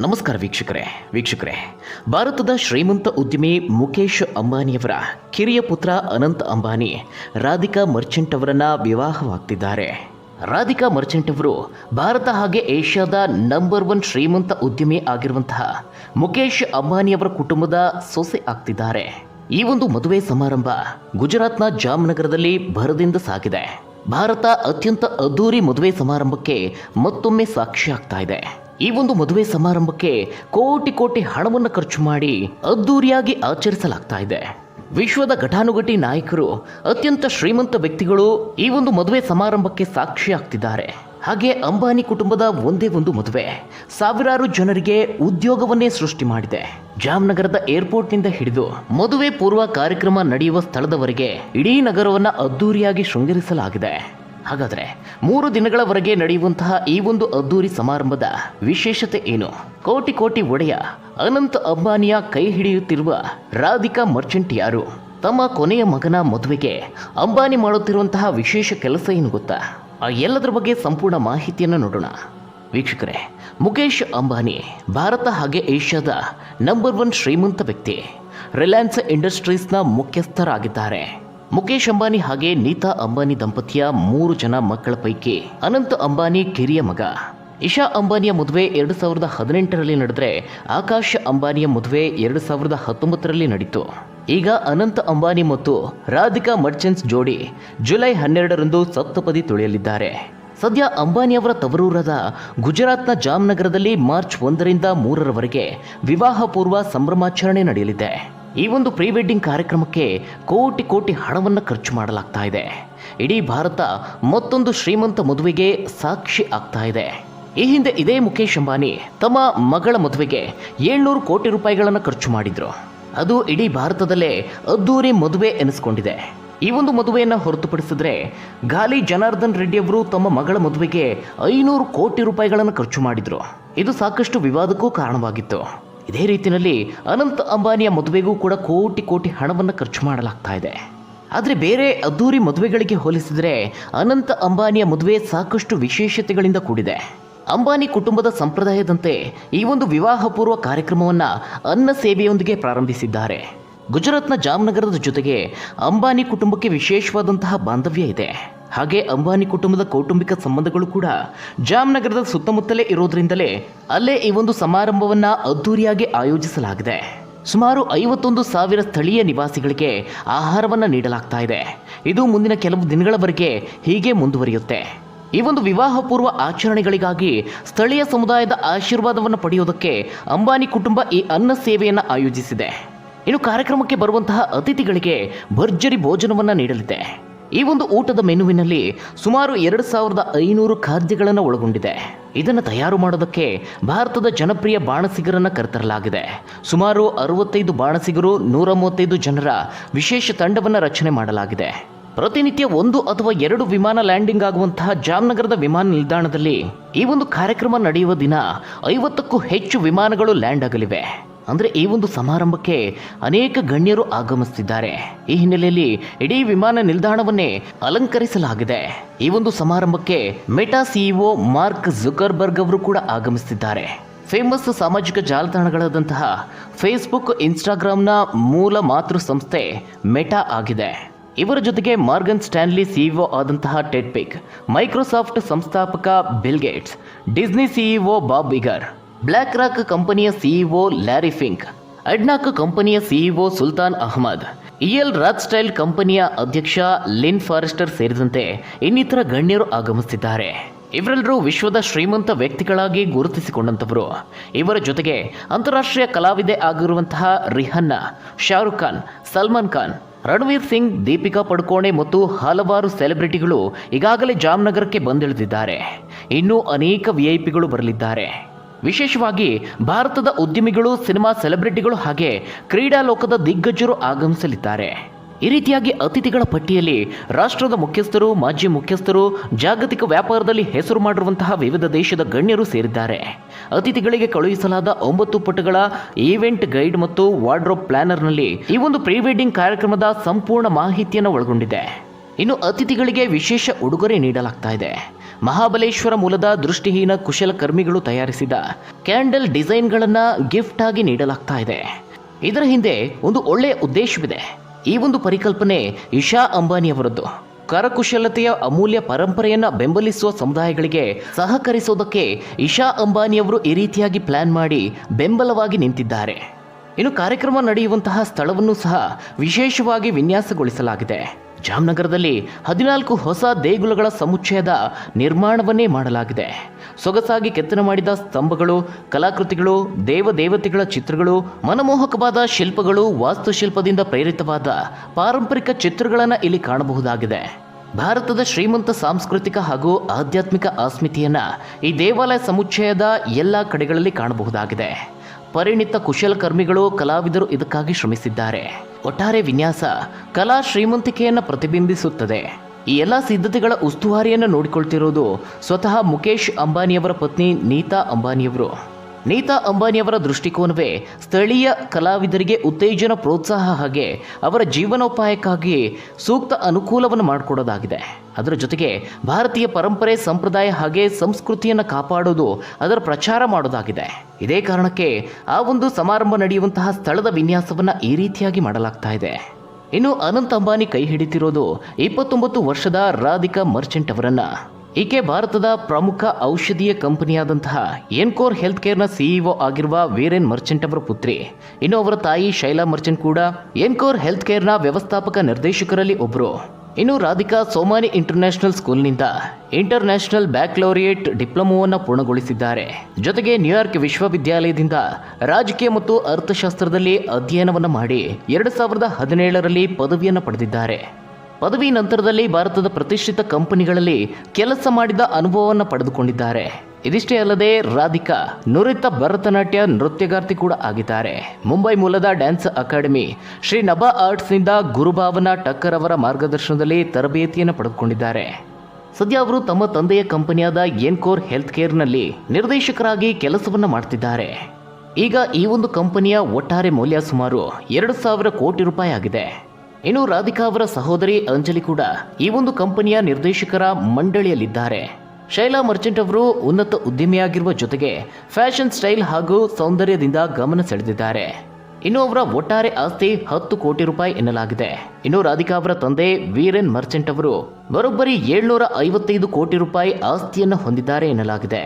ನಮಸ್ಕಾರ ವೀಕ್ಷಕರೇ ವೀಕ್ಷಕರೇ. ಭಾರತದ ಶ್ರೀಮಂತ ಉದ್ಯಮಿ ಮುಕೇಶ್ ಅಂಬಾನಿಯವರ ಕಿರಿಯ ಪುತ್ರ ಅನಂತ್ ಅಂಬಾನಿ, ರಾಧಿಕಾ ಮರ್ಚೆಂಟ್ ಅವರನ್ನ ವಿವಾಹವಾಗ್ತಿದ್ದಾರೆ. ರಾಧಿಕಾ ಮರ್ಚೆಂಟ್ ಅವರು ಭಾರತ ಹಾಗೆ ಏಷ್ಯಾದ ನಂಬರ್ ಒನ್ ಶ್ರೀಮಂತ ಉದ್ಯಮಿ ಆಗಿರುವಂತಹ ಮುಕೇಶ್ ಅಂಬಾನಿಯವರ ಕುಟುಂಬದ ಸೊಸೆ ಆಗ್ತಿದ್ದಾರೆ. ಈ ಒಂದು ಮದುವೆ ಸಮಾರಂಭ ಗುಜರಾತ್ನ ಜಾಮ್ನಗರದಲ್ಲಿ ಭರದಿಂದ ಸಾಗಿದೆ. ಭಾರತ ಅತ್ಯಂತ ಅದ್ದೂರಿ ಮದುವೆ ಸಮಾರಂಭಕ್ಕೆ ಮತ್ತೊಮ್ಮೆ ಸಾಕ್ಷಿ ಆಗ್ತಾ ಇದೆ. ಈ ಒಂದು ಮದುವೆ ಸಮಾರಂಭಕ್ಕೆ ಕೋಟಿ ಕೋಟಿ ಹಣವನ್ನು ಖರ್ಚು ಮಾಡಿ ಅದ್ದೂರಿಯಾಗಿ ಆಚರಿಸಲಾಗ್ತಾ ಇದೆ. ವಿಶ್ವದ ಘಟಾನುಘಟಿ ನಾಯಕರು, ಅತ್ಯಂತ ಶ್ರೀಮಂತ ವ್ಯಕ್ತಿಗಳು ಈ ಒಂದು ಮದುವೆ ಸಮಾರಂಭಕ್ಕೆ ಸಾಕ್ಷಿಯಾಗ್ತಿದ್ದಾರೆ. ಹಾಗೆ ಅಂಬಾನಿ ಕುಟುಂಬದ ಒಂದೇ ಒಂದು ಮದುವೆ ಸಾವಿರಾರು ಜನರಿಗೆ ಉದ್ಯೋಗವನ್ನೇ ಸೃಷ್ಟಿ ಮಾಡಿದೆ. ಜಾಮ್ನಗರದ ಏರ್ಪೋರ್ಟ್ನಿಂದ ಹಿಡಿದು ಮದುವೆ ಪೂರ್ವ ಕಾರ್ಯಕ್ರಮ ನಡೆಯುವ ಸ್ಥಳದವರೆಗೆ ಇಡೀ ನಗರವನ್ನು ಅದ್ದೂರಿಯಾಗಿ ಶೃಂಗರಿಸಲಾಗಿದೆ. ಹಾಗಾದ್ರೆ ಮೂರು ದಿನಗಳವರೆಗೆ ನಡೆಯುವಂತಹ ಈ ಒಂದು ಅದ್ದೂರಿ ಸಮಾರಂಭದ ವಿಶೇಷತೆ ಏನು? ಕೋಟಿ ಕೋಟಿ ಒಡೆಯ ಅನಂತ ಅಂಬಾನಿಯ ಕೈ ಹಿಡಿಯುತ್ತಿರುವ ರಾಧಿಕಾ ಮರ್ಚೆಂಟ್ ಯಾರು? ತಮ್ಮ ಕೊನೆಯ ಮಗನ ಮದುವೆಗೆ ಅಂಬಾನಿ ಮಾಡುತ್ತಿರುವಂತಹ ವಿಶೇಷ ಕೆಲಸ ಏನು ಗೊತ್ತಾ? ಆ ಎಲ್ಲದರ ಬಗ್ಗೆ ಸಂಪೂರ್ಣ ಮಾಹಿತಿಯನ್ನು ನೋಡೋಣ. ವೀಕ್ಷಕರೇ ಮುಖೇಶ್ ಅಂಬಾನಿ ಭಾರತ ಹಾಗೆ ಏಷ್ಯಾದ ನಂಬರ್ ಒನ್ ಶ್ರೀಮಂತ ವ್ಯಕ್ತಿ. ರಿಲಯನ್ಸ್ ಇಂಡಸ್ಟ್ರೀಸ್ನ ಮುಖ್ಯಸ್ಥರಾಗಿದ್ದಾರೆ. ಮುಖೇಶ್ ಅಂಬಾನಿ ಹಾಗೆ ನೀತಾ ಅಂಬಾನಿ ದಂಪತಿಯ ಮೂರು ಜನ ಮಕ್ಕಳ ಪೈಕಿ ಅನಂತ್ ಅಂಬಾನಿ ಕಿರಿಯ ಮಗ. ಇಶಾ ಅಂಬಾನಿಯ ಮದುವೆ ಎರಡು ಸಾವಿರದ ಹದಿನೆಂಟರಲ್ಲಿ ನಡೆದರೆ ಆಕಾಶ್ ಅಂಬಾನಿಯ ಮದುವೆ ಎರಡು ಸಾವಿರದ ಹತ್ತೊಂಬತ್ತರಲ್ಲಿ ನಡೀತು. ಈಗ ಅನಂತ್ ಅಂಬಾನಿ ಮತ್ತು ರಾಧಿಕಾ ಮರ್ಚೆಂಟ್ಸ್ ಜೋಡಿ ಜುಲೈ ಹನ್ನೆರಡರಂದು ಸಪ್ತಪದಿ ತುಳಿಯಲಿದ್ದಾರೆ. ಸದ್ಯ ಅಂಬಾನಿಯವರ ತವರೂರಾದ ಗುಜರಾತ್ನ ಜಾಮ್ನಗರದಲ್ಲಿ ಮಾರ್ಚ್ ಒಂದರಿಂದ ಮೂರರವರೆಗೆ ವಿವಾಹ ಪೂರ್ವ ಸಂಭ್ರಮಾಚರಣೆ ನಡೆಯಲಿದೆ. ಈ ಒಂದು ಪ್ರೀ ವೆಡ್ಡಿಂಗ್ ಕಾರ್ಯಕ್ರಮಕ್ಕೆ ಕೋಟಿ ಕೋಟಿ ಹಣವನ್ನು ಖರ್ಚು ಮಾಡಲಾಗ್ತಾ ಇದೆ. ಇಡೀ ಭಾರತ ಮತ್ತೊಂದು ಶ್ರೀಮಂತ ಮದುವೆಗೆ ಸಾಕ್ಷಿ ಆಗ್ತಾ ಇದೆ. ಈ ಹಿಂದೆ ಇದೇ ಮುಖೇಶ್ ಅಂಬಾನಿ ತಮ್ಮ ಮಗಳ ಮದುವೆಗೆ ಏಳ್ನೂರು ಕೋಟಿ ರೂಪಾಯಿಗಳನ್ನು ಖರ್ಚು ಮಾಡಿದ್ರು. ಅದು ಇಡೀ ಭಾರತದಲ್ಲೇ ಅದ್ದೂರಿ ಮದುವೆ ಎನಿಸ್ಕೊಂಡಿದೆ. ಈ ಒಂದು ಮದುವೆಯನ್ನು ಹೊರತುಪಡಿಸಿದ್ರೆ ಗಾಲಿ ಜನಾರ್ದನ್ ರೆಡ್ಡಿ ಅವರು ತಮ್ಮ ಮಗಳ ಮದುವೆಗೆ ಐನೂರು ಕೋಟಿ ರೂಪಾಯಿಗಳನ್ನು ಖರ್ಚು ಮಾಡಿದ್ರು. ಇದು ಸಾಕಷ್ಟು ವಿವಾದಕ್ಕೂ ಕಾರಣವಾಗಿತ್ತು. ಇದೇ ರೀತಿಯಲ್ಲಿ ಅನಂತ ಅಂಬಾನಿಯ ಮದುವೆಗೂ ಕೂಡ ಕೋಟಿ ಕೋಟಿ ಹಣವನ್ನು ಖರ್ಚು ಮಾಡಲಾಗ್ತಾ ಇದೆ. ಆದರೆ ಬೇರೆ ಅದ್ದೂರಿ ಮದುವೆಗಳಿಗೆ ಹೋಲಿಸಿದರೆ ಅನಂತ ಅಂಬಾನಿಯ ಮದುವೆ ಸಾಕಷ್ಟು ವಿಶೇಷತೆಗಳಿಂದ ಕೂಡಿದೆ. ಅಂಬಾನಿ ಕುಟುಂಬದ ಸಂಪ್ರದಾಯದಂತೆ ಈ ಒಂದು ವಿವಾಹ ಪೂರ್ವ ಕಾರ್ಯಕ್ರಮವನ್ನು ಅನ್ನ ಸೇವೆಯೊಂದಿಗೆ ಪ್ರಾರಂಭಿಸಿದ್ದಾರೆ. ಗುಜರಾತ್ನ ಜಾಮ್ನಗರದ ಜೊತೆಗೆ ಅಂಬಾನಿ ಕುಟುಂಬಕ್ಕೆ ವಿಶೇಷವಾದಂತಹ ಬಾಂಧವ್ಯ ಇದೆ. ಹಾಗೆ ಅಂಬಾನಿ ಕುಟುಂಬದ ಕೌಟುಂಬಿಕ ಸಂಬಂಧಗಳು ಕೂಡ ಜಾಮ್ನಗರದ ಸುತ್ತಮುತ್ತಲೇ ಇರೋದ್ರಿಂದಲೇ ಅಲ್ಲೇ ಈ ಒಂದು ಸಮಾರಂಭವನ್ನು ಅದ್ದೂರಿಯಾಗಿ ಆಯೋಜಿಸಲಾಗಿದೆ. ಸುಮಾರು ಐವತ್ತೊಂದು ಸಾವಿರ ಸ್ಥಳೀಯ ನಿವಾಸಿಗಳಿಗೆ ಆಹಾರವನ್ನು ನೀಡಲಾಗ್ತಾ ಇದೆ. ಇದು ಮುಂದಿನ ಕೆಲವು ದಿನಗಳವರೆಗೆ ಹೀಗೆ ಮುಂದುವರಿಯುತ್ತೆ. ಈ ಒಂದು ವಿವಾಹ ಪೂರ್ವ ಆಚರಣೆಗಳಿಗಾಗಿ ಸ್ಥಳೀಯ ಸಮುದಾಯದ ಆಶೀರ್ವಾದವನ್ನು ಪಡೆಯುವುದಕ್ಕೆ ಅಂಬಾನಿ ಕುಟುಂಬ ಈ ಅನ್ನ ಸೇವೆಯನ್ನು ಆಯೋಜಿಸಿದೆ. ಇನ್ನು ಕಾರ್ಯಕ್ರಮಕ್ಕೆ ಬರುವಂತಹ ಅತಿಥಿಗಳಿಗೆ ಭರ್ಜರಿ ಭೋಜನವನ್ನು ನೀಡಲಿದೆ. ಈ ಒಂದು ಊಟದ ಮೆನುವಿನಲ್ಲಿ ಸುಮಾರು ಎರಡು ಸಾವಿರದ ಐನೂರು ಖಾದ್ಯಗಳನ್ನು ಒಳಗೊಂಡಿದೆ. ಇದನ್ನು ತಯಾರು ಮಾಡೋದಕ್ಕೆ ಭಾರತದ ಜನಪ್ರಿಯ ಬಾಣಸಿಗರನ್ನು ಕರೆತರಲಾಗಿದೆ. ಸುಮಾರು ಅರವತ್ತೈದು ಬಾಣಸಿಗರು, ನೂರ ಮೂವತ್ತೈದು ಜನರ ವಿಶೇಷ ತಂಡವನ್ನು ರಚನೆ ಮಾಡಲಾಗಿದೆ. ಪ್ರತಿನಿತ್ಯ ಒಂದು ಅಥವಾ ಎರಡು ವಿಮಾನ ಲ್ಯಾಂಡಿಂಗ್ ಆಗುವಂತಹ ಜಾಮ್ನಗರದ ವಿಮಾನ ನಿಲ್ದಾಣದಲ್ಲಿ ಈ ಒಂದು ಕಾರ್ಯಕ್ರಮ ನಡೆಯುವ ದಿನ ಐವತ್ತಕ್ಕೂ ಹೆಚ್ಚು ವಿಮಾನಗಳು ಲ್ಯಾಂಡ್ ಆಗಲಿವೆ. ಅಂದ್ರೆ ಈ ಒಂದು ಸಮಾರಂಭಕ್ಕೆ ಅನೇಕ ಗಣ್ಯರು ಆಗಮಿಸುತ್ತಿದ್ದಾರೆ ಈ ಹಿನ್ನೆಲೆಯಲ್ಲಿ ಇಡೀ ವಿಮಾನ ನಿಲ್ದಾಣವನ್ನೇ ಅಲಂಕರಿಸಲಾಗಿದೆ. ಈ ಒಂದು ಸಮಾರಂಭಕ್ಕೆ ಮೆಟಾ ಸಿಇಒ ಮಾರ್ಕ್ ಜುಕರ್ಬರ್ಗ್ ಅವರು ಕೂಡ ಆಗಮಿಸುತ್ತಿದ್ದಾರೆ ಫೇಮಸ್ ಸಾಮಾಜಿಕ ಜಾಲತಾಣಗಳಾದಂತಹ ಫೇಸ್ಬುಕ್ ಇನ್ಸ್ಟಾಗ್ರಾಮ್ನ ಮೂಲ ಮಾತೃ ಸಂಸ್ಥೆ ಮೆಟಾ ಆಗಿದೆ. ಇವರ ಜೊತೆಗೆ ಮಾರ್ಗನ್ ಸ್ಟ್ಯಾನ್ಲಿ ಸಿಇಒ ಆದಂತಹ ಟೆಡ್ಪಿಕ್ ಮೈಕ್ರೋಸಾಫ್ಟ್ ಸಂಸ್ಥಾಪಕ Bill Gates Disney CEO Bob bigger BlackRock ಕಂಪನಿಯ ಸಿಇಒ ಲ್ಯಾರಿ ಫಿಂಕ್ ಅಡ್ನಾಕ್ ಕಂಪನಿಯ ಸಿಇಒ ಸುಲ್ತಾನ್ ಅಹಮದ್ ಇಎಲ್ ರಾಕ್ ಸ್ಟೈಲ್ ಕಂಪನಿಯ ಅಧ್ಯಕ್ಷ ಲಿನ್ ಫಾರೆಸ್ಟರ್ ಸೇರಿದಂತೆ ಇನ್ನಿತರ ಗಣ್ಯರು ಆಗಮಿಸುತ್ತಿದ್ದಾರೆ. ಇವರೆಲ್ಲರೂ ವಿಶ್ವದ ಶ್ರೀಮಂತ ವ್ಯಕ್ತಿಗಳಾಗಿ ಗುರುತಿಸಿಕೊಂಡಂತವರು ಇವರ ಜೊತೆಗೆ ಅಂತಾರಾಷ್ಟ್ರೀಯ ಕಲಾವಿದೆ ಆಗಿರುವಂತಹ ರಿಹನ್ನಾ, ಶಾರುಖ್ ಖಾನ್, ಸಲ್ಮಾನ್ ಖಾನ್, ರಣವೀರ್ ಸಿಂಗ್, ದೀಪಿಕಾ ಪಡುಕೋಣೆ ಮತ್ತು ಹಲವಾರು ಸೆಲೆಬ್ರಿಟಿಗಳು ಈಗಾಗಲೇ ಜಾಮ್ನಗರಕ್ಕೆ ಬಂದಿಳಿದಿದ್ದಾರೆ. ಇನ್ನೂ ಅನೇಕ ವಿಐಪಿಗಳು ಬರಲಿದ್ದಾರೆ. ವಿಶೇಷವಾಗಿ ಭಾರತದ ಉದ್ಯಮಿಗಳು, ಸಿನಿಮಾ ಸೆಲೆಬ್ರಿಟಿಗಳು ಹಾಗೆ ಕ್ರೀಡಾ ಲೋಕದ ದಿಗ್ಗಜರು ಆಗಮಿಸಲಿದ್ದಾರೆ. ಈ ರೀತಿಯಾಗಿ ಅತಿಥಿಗಳ ಪಟ್ಟಿಯಲ್ಲಿ ರಾಷ್ಟ್ರದ ಮುಖ್ಯಸ್ಥರು, ಮಾಜಿ ಮುಖ್ಯಸ್ಥರು, ಜಾಗತಿಕ ವ್ಯಾಪಾರದಲ್ಲಿ ಹೆಸರು ಮಾಡಿರುವಂತಹ ವಿವಿಧ ದೇಶದ ಗಣ್ಯರು ಸೇರಿದ್ದಾರೆ. ಅತಿಥಿಗಳಿಗೆ ಕಳುಹಿಸಲಾದ ಒಂಬತ್ತು ಪುಟಗಳ ಈವೆಂಟ್ ಗೈಡ್ ಮತ್ತು ವಾರ್ಡ್ರೋಬ್ ಪ್ಲಾನರ್ನಲ್ಲಿ ಈ ಒಂದು ಪ್ರೀ ವೆಡ್ಡಿಂಗ್ ಕಾರ್ಯಕ್ರಮದ ಸಂಪೂರ್ಣ ಮಾಹಿತಿಯನ್ನು ಒಳಗೊಂಡಿದೆ. ಇನ್ನು ಅತಿಥಿಗಳಿಗೆ ವಿಶೇಷ ಉಡುಗೊರೆ ನೀಡಲಾಗ್ತಾ ಇದೆ. ಮಹಾಬಲೇಶ್ವರ ಮೂಲದ ದೃಷ್ಟಿಹೀನ ಕುಶಲಕರ್ಮಿಗಳು ತಯಾರಿಸಿದ ಕ್ಯಾಂಡಲ್ ಡಿಸೈನ್ಗಳನ್ನು ಗಿಫ್ಟ್ ಆಗಿ ನೀಡಲಾಗ್ತಾ ಇದೆ. ಇದರ ಹಿಂದೆ ಒಂದು ಒಳ್ಳೆಯ ಉದ್ದೇಶವಿದೆ. ಈ ಒಂದು ಪರಿಕಲ್ಪನೆ ಇಶಾ ಅಂಬಾನಿಯವರದ್ದು ಕರಕುಶಲತೆಯ ಅಮೂಲ್ಯ ಪರಂಪರೆಯನ್ನು ಬೆಂಬಲಿಸುವ ಸಮುದಾಯಗಳಿಗೆ ಸಹಕರಿಸೋದಕ್ಕೆ ಇಶಾ ಅಂಬಾನಿಯವರು ಈ ರೀತಿಯಾಗಿ ಪ್ಲಾನ್ ಮಾಡಿ ಬೆಂಬಲವಾಗಿ ನಿಂತಿದ್ದಾರೆ. ಇನ್ನು ಕಾರ್ಯಕ್ರಮ ನಡೆಯುವಂತಹ ಸ್ಥಳವನ್ನು ಸಹ ವಿಶೇಷವಾಗಿ ವಿನ್ಯಾಸಗೊಳಿಸಲಾಗಿದೆ. ಜಾಮ್ನಗರದಲ್ಲಿ ಹದಿನಾಲ್ಕು ಹೊಸ ದೇಗುಲಗಳ ಸಮುಚ್ಚಯದ ನಿರ್ಮಾಣವನ್ನೇ ಮಾಡಲಾಗಿದೆ. ಸೊಗಸಾಗಿ ಕೆತ್ತನೆ ಮಾಡಿದ ಸ್ತಂಭಗಳು, ಕಲಾಕೃತಿಗಳು, ದೇವದೇವತೆಗಳ ಚಿತ್ರಗಳು, ಮನಮೋಹಕವಾದ ಶಿಲ್ಪಗಳು ವಾಸ್ತುಶಿಲ್ಪದಿಂದ ಪ್ರೇರಿತವಾದ ಪಾರಂಪರಿಕ ಚಿತ್ರಗಳನ್ನು ಇಲ್ಲಿ ಕಾಣಬಹುದಾಗಿದೆ. ಭಾರತದ ಶ್ರೀಮಂತ ಸಾಂಸ್ಕೃತಿಕ ಹಾಗೂ ಆಧ್ಯಾತ್ಮಿಕ ಅಸ್ಮಿತಿಯನ್ನು ಈ ದೇವಾಲಯ ಸಮುಚ್ಚಯದ ಎಲ್ಲ ಕಡೆಗಳಲ್ಲಿ ಕಾಣಬಹುದಾಗಿದೆ. ಪರಿಣಿತ ಕುಶಲಕರ್ಮಿಗಳು ಕಲಾವಿದರು ಇದಕ್ಕಾಗಿ ಶ್ರಮಿಸಿದ್ದಾರೆ. ಒಟ್ಟಾರೆ ವಿನ್ಯಾಸ ಕಲಾ ಶ್ರೀಮಂತಿಕೆಯನ್ನು ಪ್ರತಿಬಿಂಬಿಸುತ್ತದೆ. ಈ ಎಲ್ಲ ಸಿದ್ಧತೆಗಳ ಉಸ್ತುವಾರಿಯನ್ನು ನೋಡಿಕೊಳ್ತಿರೋದು ಸ್ವತಃ ಮುಖೇಶ್ ಅಂಬಾನಿಯವರ ಪತ್ನಿ ನೀತಾ ಅಂಬಾನಿಯವರು. ನೀತಾ ಅಂಬಾನಿಯವರ ದೃಷ್ಟಿಕೋನವೇ ಸ್ಥಳೀಯ ಕಲಾವಿದರಿಗೆ ಉತ್ತೇಜನ ಪ್ರೋತ್ಸಾಹ ಹಾಗೆ ಅವರ ಜೀವನೋಪಾಯಕ್ಕಾಗಿ ಸೂಕ್ತ ಅನುಕೂಲವನ್ನು ಮಾಡಿಕೊಡೋದಾಗಿದೆ. ಅದರ ಜೊತೆಗೆ ಭಾರತೀಯ ಪರಂಪರೆ ಸಂಪ್ರದಾಯ ಹಾಗೆ ಸಂಸ್ಕೃತಿಯನ್ನು ಕಾಪಾಡೋದು ಅದರ ಪ್ರಚಾರ ಮಾಡೋದಾಗಿದೆ. ಇದೇ ಕಾರಣಕ್ಕೆ ಆ ಒಂದು ಸಮಾರಂಭ ನಡೆಯುವಂತಹ ಸ್ಥಳದ ವಿನ್ಯಾಸವನ್ನು ಈ ರೀತಿಯಾಗಿ ಮಾಡಲಾಗ್ತಾ ಇದೆ. ಇನ್ನು ಅನಂತ ಅಂಬಾನಿ ಕೈ ಹಿಡಿತಿರೋದು ಇಪ್ಪತ್ತೊಂಬತ್ತು ವರ್ಷದ ರಾಧಿಕಾ ಮರ್ಚೆಂಟ್ ಅವರನ್ನ. ಈಕೆ ಭಾರತದ ಪ್ರಮುಖ ಔಷಧೀಯ ಕಂಪನಿಯಾದಂತಹ ಎನ್ಕೋರ್ ಹೆಲ್ತ್ ಕೇರ್ನ ಸಿಇಒ ಆಗಿರುವ ವೀರೇನ್ ಮರ್ಚೆಂಟ್ ಅವರ ಪುತ್ರಿ. ಇನ್ನು ಅವರ ತಾಯಿ ಶೈಲಾ ಮರ್ಚೆಂಟ್ ಕೂಡ ಎನ್ಕೋರ್ ಹೆಲ್ತ್ ಕೇರ್ನ ವ್ಯವಸ್ಥಾಪಕ ನಿರ್ದೇಶಕರಲ್ಲಿ ಒಬ್ಬರು ಇನ್ನು ರಾಧಿಕಾ ಸೋಮಾನಿ ಇಂಟರ್ನ್ಯಾಷನಲ್ ಸ್ಕೂಲ್ನಿಂದ ಇಂಟರ್ನ್ಯಾಷನಲ್ ಬ್ಯಾಕ್ಲೋರಿಯೇಟ್ ಡಿಪ್ಲೊಮೊವನ್ನು ಪೂರ್ಣಗೊಳಿಸಿದ್ದಾರೆ. ಜೊತೆಗೆ ನ್ಯೂಯಾರ್ಕ್ ವಿಶ್ವವಿದ್ಯಾಲಯದಿಂದ ರಾಜಕೀಯ ಮತ್ತು ಅರ್ಥಶಾಸ್ತ್ರದಲ್ಲಿ ಅಧ್ಯಯನವನ್ನು ಮಾಡಿ ಎರಡು ಸಾವಿರದ ಹದಿನೇಳರಲ್ಲಿ ಪದವಿಯನ್ನು ಪಡೆದಿದ್ದಾರೆ. ಪದವಿ ನಂತರದಲ್ಲಿ ಭಾರತದ ಪ್ರತಿಷ್ಠಿತ ಕಂಪನಿಗಳಲ್ಲಿ ಕೆಲಸ ಮಾಡಿದ ಅನುಭವವನ್ನು ಪಡೆದುಕೊಂಡಿದ್ದಾರೆ. ಇದಿಷ್ಟೇ ಅಲ್ಲದೆ ರಾಧಿಕಾ, ನುರಿತ ಭರತನಾಟ್ಯ ನೃತ್ಯಗಾರ್ತಿ ಕೂಡ ಆಗಿದ್ದಾರೆ. ಮುಂಬೈ ಮೂಲದ ಡ್ಯಾನ್ಸ್ ಅಕಾಡೆಮಿ ಶ್ರೀ ನಭಾ ಆರ್ಟ್ಸ್ನಿಂದ ಗುರುಭಾವನಾ ಟಕ್ಕರ್ ಅವರ ಮಾರ್ಗದರ್ಶನದಲ್ಲಿ ತರಬೇತಿಯನ್ನು ಪಡೆದುಕೊಂಡಿದ್ದಾರೆ. ಸದ್ಯ ಅವರು ತಮ್ಮ ತಂದೆಯ ಕಂಪನಿಯಾದ ಎನ್ಕೋರ್ ಹೆಲ್ತ್ ಕೇರ್ನಲ್ಲಿ ನಿರ್ದೇಶಕರಾಗಿ ಕೆಲಸವನ್ನು ಮಾಡ್ತಿದ್ದಾರೆ. ಈಗ ಈ ಒಂದು ಕಂಪನಿಯ ಒಟ್ಟಾರೆ ಮೌಲ್ಯ ಸುಮಾರು ಎರಡು ಸಾವಿರ ಕೋಟಿ ರೂಪಾಯಿ ಆಗಿದೆ. ಇನ್ನು ರಾಧಿಕಾ ಅವರ ಸಹೋದರಿ ಅಂಜಲಿ ಕೂಡ ಈ ಒಂದು ಕಂಪನಿಯ ನಿರ್ದೇಶಕರ ಮಂಡಳಿಯಲ್ಲಿದ್ದಾರೆ. ಶೈಲಾ ಮರ್ಚೆಂಟ್ ಅವರು ಉನ್ನತ ಉದ್ಯಮಿಯಾಗಿರುವ ಜೊತೆಗೆ ಫ್ಯಾಷನ್ ಸ್ಟೈಲ್ ಹಾಗೂ ಸೌಂದರ್ಯದಿಂದ ಗಮನ ಸೆಳೆದಿದ್ದಾರೆ. ಇನ್ನು ಅವರ ಒಟ್ಟಾರೆ ಆಸ್ತಿ ಹತ್ತು ಕೋಟಿ ರೂಪಾಯಿ ಎನ್ನಲಾಗಿದೆ. ಇನ್ನು ರಾಧಿಕಾ ಅವರ ತಂದೆ ವೀರೇನ್ ಮರ್ಚೆಂಟ್ ಅವರು ಬರೋಬ್ಬರಿ ಏಳ್ನೂರ ಐವತ್ತೈದು ಕೋಟಿ ರೂಪಾಯಿ ಆಸ್ತಿಯನ್ನು ಹೊಂದಿದ್ದಾರೆ ಎನ್ನಲಾಗಿದೆ.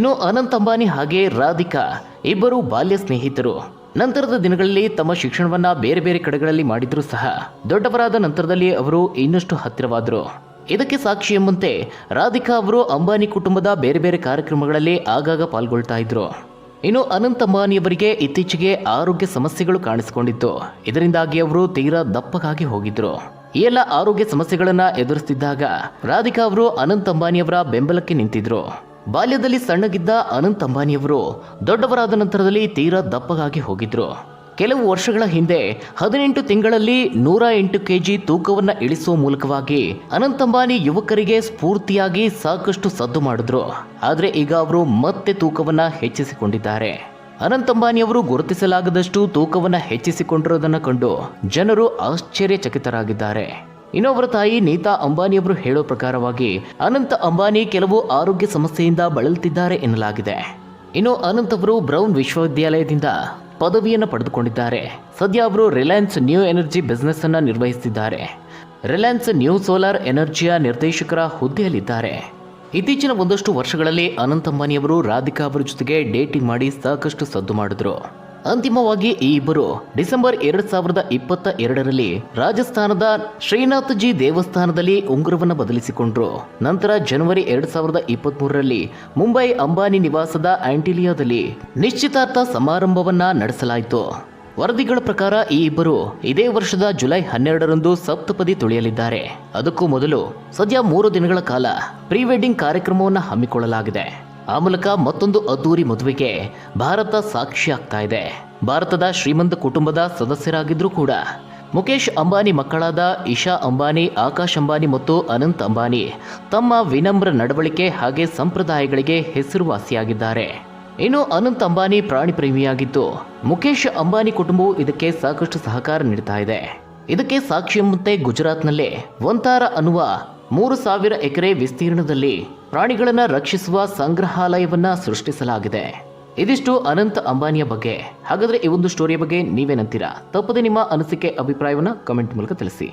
ಇನ್ನು ಅನಂತ್ ಅಂಬಾನಿ ಹಾಗೆ ರಾಧಿಕಾ ಇಬ್ಬರು ಬಾಲ್ಯ ಸ್ನೇಹಿತರು. ನಂತರದ ದಿನಗಳಲ್ಲಿ ತಮ್ಮ ಶಿಕ್ಷಣವನ್ನ ಬೇರೆ ಬೇರೆ ಕಡೆಗಳಲ್ಲಿ ಮಾಡಿದ್ರೂ ಸಹ ದೊಡ್ಡವರಾದ ನಂತರದಲ್ಲಿ ಅವರು ಇನ್ನಷ್ಟು ಹತ್ತಿರವಾದರು. ಇದಕ್ಕೆ ಸಾಕ್ಷಿ ಎಂಬಂತೆ ರಾಧಿಕಾ ಅವರು ಅಂಬಾನಿ ಕುಟುಂಬದ ಬೇರೆ ಬೇರೆ ಕಾರ್ಯಕ್ರಮಗಳಲ್ಲಿ ಆಗಾಗ ಪಾಲ್ಗೊಳ್ತಾ ಇದ್ರು. ಇನ್ನು ಅನಂತ್ ಅಂಬಾನಿಯವರಿಗೆ ಇತ್ತೀಚೆಗೆ ಆರೋಗ್ಯ ಸಮಸ್ಯೆಗಳು ಕಾಣಿಸಿಕೊಂಡಿತ್ತು. ಇದರಿಂದಾಗಿ ಅವರು ತೀರಾ ದಪ್ಪಗಾಗಿ ಹೋಗಿದ್ರು. ಈ ಎಲ್ಲ ಆರೋಗ್ಯ ಸಮಸ್ಯೆಗಳನ್ನ ಎದುರಿಸ್ತಿದ್ದಾಗ ರಾಧಿಕಾ ಅವರು ಅನಂತ್ ಅಂಬಾನಿಯವರ ಬೆಂಬಲಕ್ಕೆ ನಿಂತಿದ್ರು. ಬಾಲ್ಯದಲ್ಲಿ ಸಣ್ಣಗಿದ್ದ ಅನಂತ್ ಅಂಬಾನಿಯವರು ದೊಡ್ಡವರಾದ ನಂತರದಲ್ಲಿ ತೀರಾ ದಪ್ಪಗಾಗಿ ಹೋಗಿದ್ರು. ಕೆಲವು ವರ್ಷಗಳ ಹಿಂದೆ ಹದಿನೆಂಟು ತಿಂಗಳಲ್ಲಿ ನೂರ ಎಂಟು ಕೆಜಿ ತೂಕವನ್ನು ಇಳಿಸುವ ಮೂಲಕವಾಗಿ ಅನಂತ್ ಅಂಬಾನಿ ಯುವಕರಿಗೆ ಸ್ಫೂರ್ತಿಯಾಗಿ ಸಾಕಷ್ಟು ಸದ್ದು ಮಾಡಿದ್ರು. ಆದರೆ ಈಗ ಅವರು ಮತ್ತೆ ತೂಕವನ್ನು ಹೆಚ್ಚಿಸಿಕೊಂಡಿದ್ದಾರೆ. ಅನಂತ್ ಅಂಬಾನಿಯವರು ಗುರುತಿಸಲಾಗದಷ್ಟು ತೂಕವನ್ನು ಹೆಚ್ಚಿಸಿಕೊಂಡಿರೋದನ್ನು ಕಂಡು ಜನರು ಆಶ್ಚರ್ಯಚಕಿತರಾಗಿದ್ದಾರೆ. ಇನ್ನು ಅವರ ತಾಯಿ ನೀತಾ ಅಂಬಾನಿಯವರು ಹೇಳೋ ಪ್ರಕಾರವಾಗಿ ಅನಂತ ಅಂಬಾನಿ ಕೆಲವು ಆರೋಗ್ಯ ಸಮಸ್ಯೆಯಿಂದ ಬಳಲುತ್ತಿದ್ದಾರೆ ಎನ್ನಲಾಗಿದೆ. ಇನ್ನು ಅನಂತ್ ಅವರು ಬ್ರೌನ್ ವಿಶ್ವವಿದ್ಯಾಲಯದಿಂದ ಪದವಿಯನ್ನು ಪಡೆದುಕೊಂಡಿದ್ದಾರೆ. ಸದ್ಯ ಅವರು ರಿಲಯನ್ಸ್ ನ್ಯೂ ಎನರ್ಜಿ ಬಿಸ್ನೆಸ್ ಅನ್ನು ನಿರ್ವಹಿಸುತ್ತಿದ್ದಾರೆ. ರಿಲಯನ್ಸ್ ನ್ಯೂ ಸೋಲಾರ್ ಎನರ್ಜಿಯ ನಿರ್ದೇಶಕರ ಹುದ್ದೆಯಲ್ಲಿದ್ದಾರೆ. ಇತ್ತೀಚಿನ ಒಂದಷ್ಟು ವರ್ಷಗಳಲ್ಲಿ ಅನಂತ ಅಂಬಾನಿಯವರು ರಾಧಿಕಾ ಅವರ ಜೊತೆಗೆ ಡೇಟಿಂಗ್ ಮಾಡಿ ಸಾಕಷ್ಟು ಸದ್ದು ಮಾಡಿದ್ರು. ಅಂತಿಮವಾಗಿ ಈ ಇಬ್ಬರು ಡಿಸೆಂಬರ್ ಎರಡು ಸಾವಿರದ ಇಪ್ಪತ್ತ ಎರಡರಲ್ಲಿ ರಾಜಸ್ಥಾನದ ಶ್ರೀನಾಥ್ಜಿ ದೇವಸ್ಥಾನದಲ್ಲಿ ಉಂಗುರವನ್ನು ಬದಲಿಸಿಕೊಂಡ್ರು. ನಂತರ ಜನವರಿ ಎರಡು ಸಾವಿರದ ಇಪ್ಪತ್ತ್ ಮೂರರಲ್ಲಿ ಮುಂಬೈ ಅಂಬಾನಿ ನಿವಾಸದ ಆಂಟಿಲಿಯಾದಲ್ಲಿ ನಿಶ್ಚಿತಾರ್ಥ ಸಮಾರಂಭವನ್ನ ನಡೆಸಲಾಯಿತು. ವರದಿಗಳ ಪ್ರಕಾರ ಈ ಇಬ್ಬರು ಇದೇ ವರ್ಷದ ಜುಲೈ ಹನ್ನೆರಡರಂದು ಸಪ್ತಪದಿ ತುಳಿಯಲಿದ್ದಾರೆ. ಅದಕ್ಕೂ ಮೊದಲು ಸದ್ಯ ಮೂರು ದಿನಗಳ ಕಾಲ ಪ್ರೀ ವೆಡ್ಡಿಂಗ್ ಕಾರ್ಯಕ್ರಮವನ್ನು ಹಮ್ಮಿಕೊಳ್ಳಲಾಗಿದೆ. ಆ ಮೂಲಕ ಮತ್ತೊಂದು ಅದ್ದೂರಿ ಮದುವೆಗೆ ಭಾರತ ಸಾಕ್ಷಿ ಆಗ್ತಾ ಇದೆ. ಭಾರತದ ಶ್ರೀಮಂತ ಕುಟುಂಬದ ಸದಸ್ಯರಾಗಿದ್ರೂ ಕೂಡ ಮುಖೇಶ್ ಅಂಬಾನಿ ಮಕ್ಕಳಾದ ಇಶಾ ಅಂಬಾನಿ, ಆಕಾಶ್ ಅಂಬಾನಿ ಮತ್ತು ಅನಂತ್ ಅಂಬಾನಿ ತಮ್ಮ ವಿನಮ್ರ ನಡವಳಿಕೆ ಹಾಗೆ ಸಂಪ್ರದಾಯಗಳಿಗೆ ಹೆಸರುವಾಸಿಯಾಗಿದ್ದಾರೆ. ಇನ್ನು ಅನಂತ್ ಅಂಬಾನಿ ಪ್ರಾಣಿ ಪ್ರೇಮಿಯಾಗಿದ್ದು ಮುಖೇಶ್ ಅಂಬಾನಿ ಕುಟುಂಬವು ಇದಕ್ಕೆ ಸಾಕಷ್ಟು ಸಹಕಾರ ನೀಡ್ತಾ ಇದೆ. ಇದಕ್ಕೆ ಸಾಕ್ಷಿ ಮುಂತೆ ಗುಜರಾತ್ನಲ್ಲೇ ವಂತಾರ ಅನ್ನುವ ಮೂರು ಸಾವಿರ ಎಕರೆ ವಿಸ್ತೀರ್ಣದಲ್ಲಿ ಪ್ರಾಣಿಗಳನ್ನು ರಕ್ಷಿಸುವ ಸಂಗ್ರಹಾಲಯವನ್ನು ಸೃಷ್ಟಿಸಲಾಗಿದೆ. ಇದಿಷ್ಟು ಅನಂತ ಅಂಬಾನಿಯ ಬಗ್ಗೆ. ಹಾಗಾದರೆ ಈ ಒಂದು ಸ್ಟೋರಿಯ ಬಗ್ಗೆ ನೀವೇನಂತೀರಾ? ತಪ್ಪದೆ ನಿಮ್ಮ ಅನಿಸಿಕೆ, ಅಭಿಪ್ರಾಯವನ್ನು ಕಮೆಂಟ್ ಮೂಲಕ ತಿಳಿಸಿ.